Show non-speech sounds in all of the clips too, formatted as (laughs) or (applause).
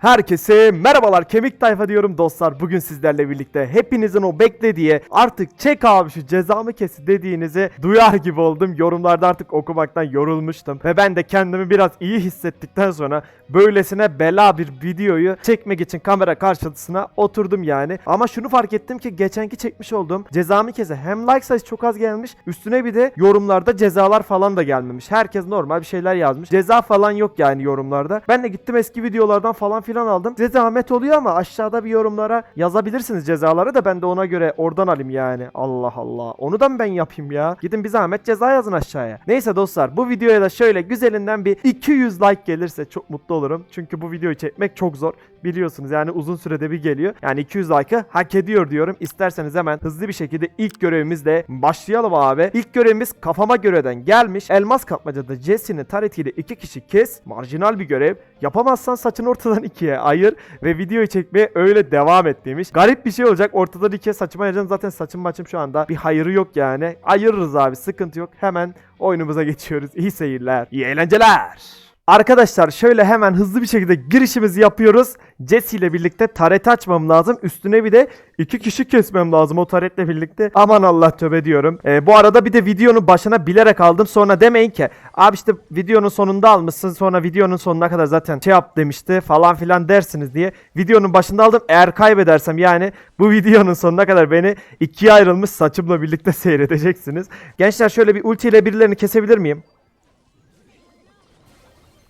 Herkese merhabalar kemik tayfa diyorum. Dostlar bugün sizlerle birlikte hepinizin o beklediği artık çek abi şu cezamı kesi dediğinizi duyar gibi oldum. Yorumlarda artık okumaktan yorulmuştum. Ve ben de kendimi biraz iyi hissettikten sonra böylesine bela bir videoyu çekmek için kamera karşısına oturdum yani. Ama şunu fark ettim ki geçenki çekmiş olduğum cezamı kese hem like sayısı çok az gelmiş üstüne bir de yorumlarda cezalar falan da gelmemiş. Herkes normal bir şeyler yazmış. Ceza falan yok yani yorumlarda. Ben de gittim eski videolardan falan filan aldım. Size zahmet oluyor ama aşağıda bir yorumlara yazabilirsiniz cezaları da ben de ona göre oradan alayım yani. Allah Allah. Onu da mı ben yapayım ya? Gidin bir zahmet ceza yazın aşağıya. Neyse dostlar bu videoya da şöyle güzelinden bir 200 like gelirse çok mutlu olurum. Çünkü bu videoyu çekmek çok zor. Biliyorsunuz yani uzun sürede bir geliyor. Yani 200 like'ı hak ediyor diyorum. İsterseniz hemen hızlı bir şekilde ilk görevimizle başlayalım abi. İlk görevimiz kafama göreden gelmiş. Elmas kapmacada Jesse'nin taretiyle iki kişi kes. Marjinal bir görev. Yapamazsan saçını ortadan ikiye ayır ve videoyu çekmeye öyle devam et demiş. Garip bir şey olacak. Ortadan ikiye saçımı ayıracağım. Zaten saçım maçım şu anda bir hayırı yok yani. Ayırırız abi sıkıntı yok. Hemen oyunumuza geçiyoruz. İyi seyirler. İyi eğlenceler. Arkadaşlar şöyle hemen hızlı bir şekilde girişimizi yapıyoruz. Jesse ile birlikte taret açmam lazım. Üstüne bir de iki kişi kesmem lazım o taretle birlikte. Aman Allah tövbe diyorum. Ee, bu arada bir de videonun başına bilerek aldım. Sonra demeyin ki abi işte videonun sonunda almışsın. Sonra videonun sonuna kadar zaten şey yap demişti falan filan dersiniz diye. Videonun başında aldım. Eğer kaybedersem yani bu videonun sonuna kadar beni ikiye ayrılmış saçımla birlikte (laughs) seyredeceksiniz. Gençler şöyle bir ulti ile birilerini kesebilir miyim?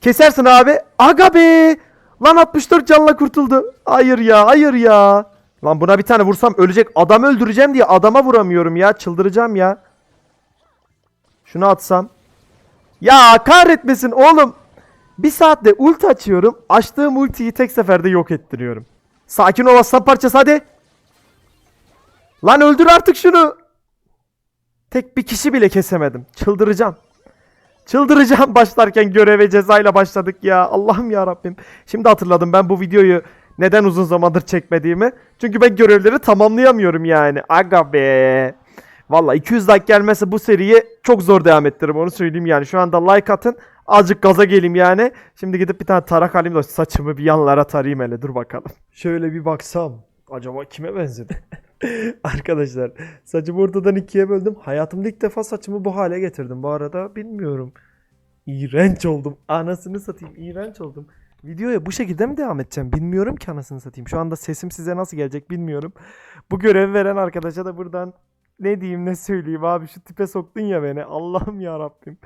Kesersin abi. Aga be. Lan 64 canla kurtuldu. Hayır ya hayır ya. Lan buna bir tane vursam ölecek. Adam öldüreceğim diye adama vuramıyorum ya. Çıldıracağım ya. Şunu atsam. Ya kahretmesin oğlum. Bir saatte ulti açıyorum. Açtığım ultiyi tek seferde yok ettiriyorum. Sakin ol aslan parçası hadi. Lan öldür artık şunu. Tek bir kişi bile kesemedim. Çıldıracağım. Çıldıracağım (laughs) başlarken göreve cezayla başladık ya. Allah'ım ya Rabbim. Şimdi hatırladım ben bu videoyu neden uzun zamandır çekmediğimi. Çünkü ben görevleri tamamlayamıyorum yani. Aga be. Valla 200 like gelmesi bu seriyi çok zor devam ettiririm onu söyleyeyim yani. Şu anda like atın. Azıcık gaza geleyim yani. Şimdi gidip bir tane tarak alayım da saçımı bir yanlara tarayayım hele. Dur bakalım. Şöyle bir baksam. Acaba kime benzedi? (laughs) (laughs) Arkadaşlar saçımı ortadan ikiye böldüm. Hayatımda ilk defa saçımı bu hale getirdim. Bu arada bilmiyorum. İğrenç oldum. Anasını satayım. İğrenç oldum. Videoya bu şekilde mi devam edeceğim? Bilmiyorum ki anasını satayım. Şu anda sesim size nasıl gelecek bilmiyorum. Bu görevi veren arkadaşa da buradan ne diyeyim ne söyleyeyim abi şu tipe soktun ya beni. Allah'ım ya Rabbim.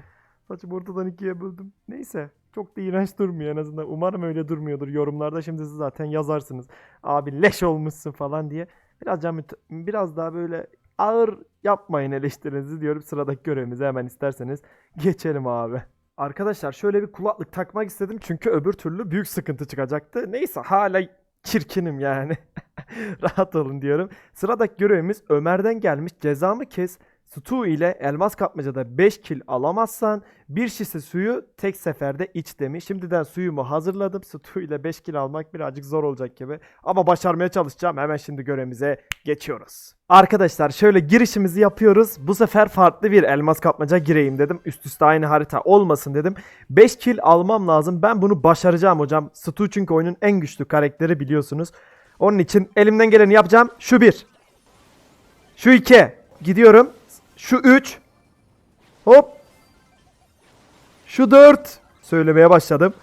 Saçımı ortadan ikiye böldüm. Neyse. Çok da iğrenç durmuyor en azından. Umarım öyle durmuyordur. Yorumlarda şimdi siz zaten yazarsınız. Abi leş olmuşsun falan diye. Biraz, müte- biraz daha böyle ağır yapmayın eleştirinizi diyorum. Sıradaki görevimize hemen isterseniz geçelim abi. Arkadaşlar şöyle bir kulaklık takmak istedim çünkü öbür türlü büyük sıkıntı çıkacaktı. Neyse hala çirkinim yani. (laughs) Rahat olun diyorum. Sıradaki görevimiz Ömer'den gelmiş cezamı kes. Stu ile elmas kapmacada 5 kil alamazsan bir şişe suyu tek seferde iç demiş. Şimdiden suyumu hazırladım. Stu ile 5 kil almak birazcık zor olacak gibi. Ama başarmaya çalışacağım. Hemen şimdi görevimize geçiyoruz. Arkadaşlar şöyle girişimizi yapıyoruz. Bu sefer farklı bir elmas kapmaca gireyim dedim. Üst üste aynı harita olmasın dedim. 5 kill almam lazım. Ben bunu başaracağım hocam. Stu çünkü oyunun en güçlü karakteri biliyorsunuz. Onun için elimden geleni yapacağım. Şu bir. Şu iki. Gidiyorum. Şu üç. Hop. Şu dört. Söylemeye başladım.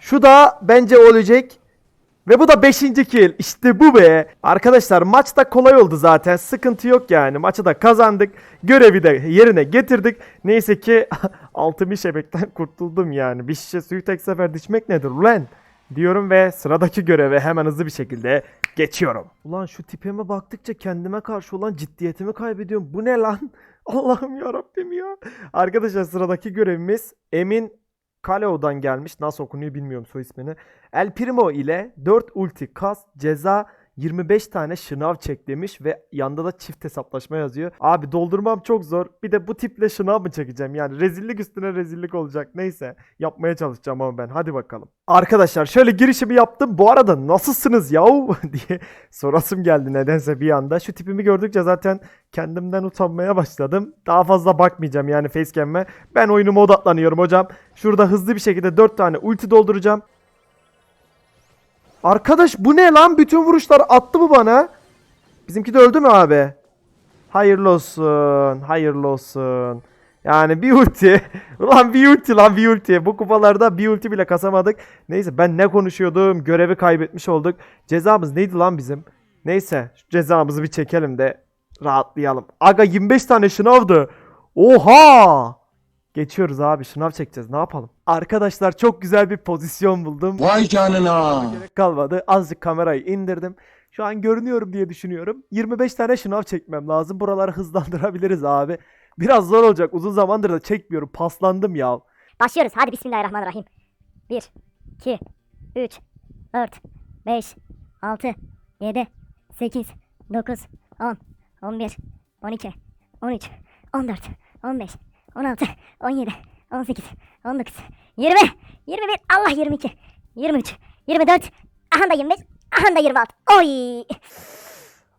Şu da bence olacak. Ve bu da 5. kill. İşte bu be. Arkadaşlar maç da kolay oldu zaten. Sıkıntı yok yani. Maçı da kazandık. Görevi de yerine getirdik. Neyse ki (laughs) altı şebekten kurtuldum yani. Bir şişe suyu tek seferde içmek nedir ulan? Diyorum ve sıradaki göreve hemen hızlı bir şekilde geçiyorum. Ulan şu tipime baktıkça kendime karşı olan ciddiyetimi kaybediyorum. Bu ne lan? (laughs) Allah'ım ya Rabbim ya. Arkadaşlar sıradaki görevimiz Emin Kaleo'dan gelmiş. Nasıl okunuyor bilmiyorum soy ismini. El Primo ile 4 ulti kas ceza 25 tane şınav çek demiş ve yanda da çift hesaplaşma yazıyor. Abi doldurmam çok zor. Bir de bu tiple şınav mı çekeceğim? Yani rezillik üstüne rezillik olacak. Neyse yapmaya çalışacağım ama ben. Hadi bakalım. Arkadaşlar şöyle girişimi yaptım. Bu arada nasılsınız yahu (laughs) diye sorasım geldi nedense bir anda. Şu tipimi gördükçe zaten kendimden utanmaya başladım. Daha fazla bakmayacağım yani facecam'e. Ben oyunuma odaklanıyorum hocam. Şurada hızlı bir şekilde 4 tane ulti dolduracağım. Arkadaş bu ne lan? Bütün vuruşlar attı mı bana? Bizimki de öldü mü abi? Hayırlı olsun. Hayırlı olsun. Yani bir ulti. (laughs) Ulan bir ulti lan bir ulti. Bu kupalarda bir ulti bile kasamadık. Neyse ben ne konuşuyordum? Görevi kaybetmiş olduk. Cezamız neydi lan bizim? Neyse şu cezamızı bir çekelim de rahatlayalım. Aga 25 tane şınavdı. Oha! Geçiyoruz abi şınav çekeceğiz ne yapalım? Arkadaşlar çok güzel bir pozisyon buldum. Vay canına. Gerek kalmadı. Azıcık kamerayı indirdim. Şu an görünüyorum diye düşünüyorum. 25 tane şınav çekmem lazım. Buraları hızlandırabiliriz abi. Biraz zor olacak. Uzun zamandır da çekmiyorum. Paslandım ya. Başlıyoruz. Hadi bismillahirrahmanirrahim. 1, 2, 3, 4, 5, 6, 7, 8, 9, 10, 11, 12, 13, 14, 15, 16, 17, 18, 19, 20, 21, Allah 22, 23, 24, aha da 25, aha da 26. Oy!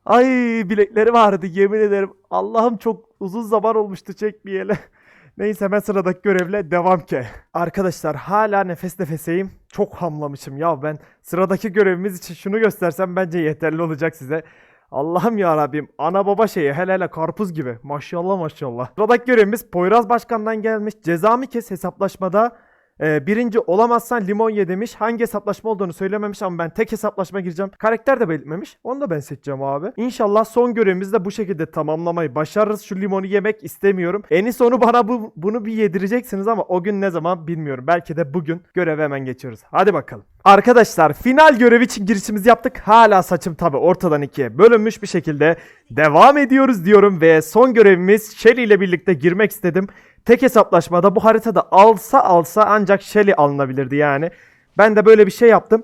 Ay bilekleri vardı yemin ederim. Allah'ım çok uzun zaman olmuştu çekmeyeli. (laughs) Neyse hemen sıradaki görevle devam ki. Arkadaşlar hala nefes nefeseyim. Çok hamlamışım ya ben. Sıradaki görevimiz için şunu göstersem bence yeterli olacak size. Allah'ım ya Rabbim ana baba şeyi hele hele karpuz gibi. Maşallah maşallah. Sıradaki görevimiz Poyraz Başkan'dan gelmiş. Cezamı kes hesaplaşmada ee, birinci olamazsan limon ye demiş. Hangi hesaplaşma olduğunu söylememiş ama ben tek hesaplaşma gireceğim. Karakter de belirtmemiş. Onu da ben seçeceğim abi. İnşallah son görevimizi de bu şekilde tamamlamayı başarırız. Şu limonu yemek istemiyorum. En sonu bana bu, bunu bir yedireceksiniz ama o gün ne zaman bilmiyorum. Belki de bugün göreve hemen geçiyoruz. Hadi bakalım. Arkadaşlar final görevi için girişimizi yaptık. Hala saçım tabi ortadan ikiye bölünmüş bir şekilde devam ediyoruz diyorum ve son görevimiz Shelly ile birlikte girmek istedim. Tek hesaplaşmada bu haritada alsa alsa ancak Shelly alınabilirdi yani. Ben de böyle bir şey yaptım.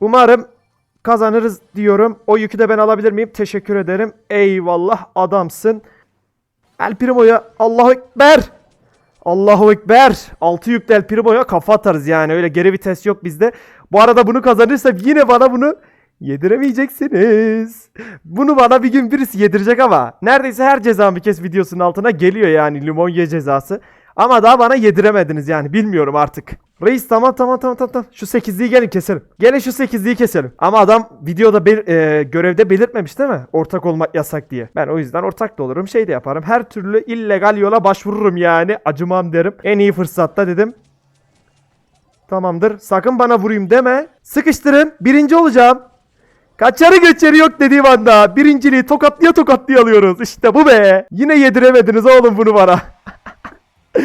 Umarım kazanırız diyorum. O yükü de ben alabilir miyim? Teşekkür ederim. Eyvallah adamsın. El Primo'ya Allahu Ekber. Allahu Ekber. Altı yükle El Primo'ya kafa atarız yani. Öyle geri vites yok bizde. Bu arada bunu kazanırsam yine bana bunu yediremeyeceksiniz. Bunu bana bir gün birisi yedirecek ama neredeyse her cezam bir kez videosunun altına geliyor yani limon ye cezası. Ama daha bana yediremediniz yani bilmiyorum artık. Reis tamam tamam tamam tamam. Şu 8'liği gelin keselim. Gelin şu 8'liği keselim. Ama adam videoda bel- e, görevde belirtmemiş değil mi? Ortak olmak yasak diye. Ben o yüzden ortak da olurum şey de yaparım. Her türlü illegal yola başvururum yani. Acımam derim. En iyi fırsatta dedim. Tamamdır. Sakın bana vurayım deme. Sıkıştırın. Birinci olacağım. Kaçarı geçeri yok dediğim anda birinciliği tokatlıya tokatlıya alıyoruz. İşte bu be. Yine yediremediniz oğlum bunu bana. (laughs)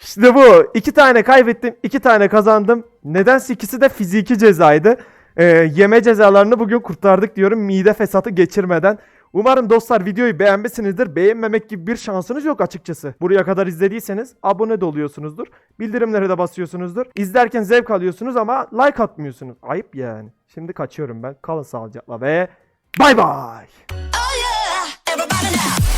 işte bu. İki tane kaybettim. iki tane kazandım. Nedense ikisi de fiziki cezaydı. Ee, yeme cezalarını bugün kurtardık diyorum mide fesatı geçirmeden. Umarım dostlar videoyu beğenmişsinizdir. Beğenmemek gibi bir şansınız yok açıkçası. Buraya kadar izlediyseniz abone de oluyorsunuzdur. Bildirimlere de basıyorsunuzdur. İzlerken zevk alıyorsunuz ama like atmıyorsunuz. Ayıp yani. Şimdi kaçıyorum ben. Kalın sağlıcakla ve bay bay. Oh yeah,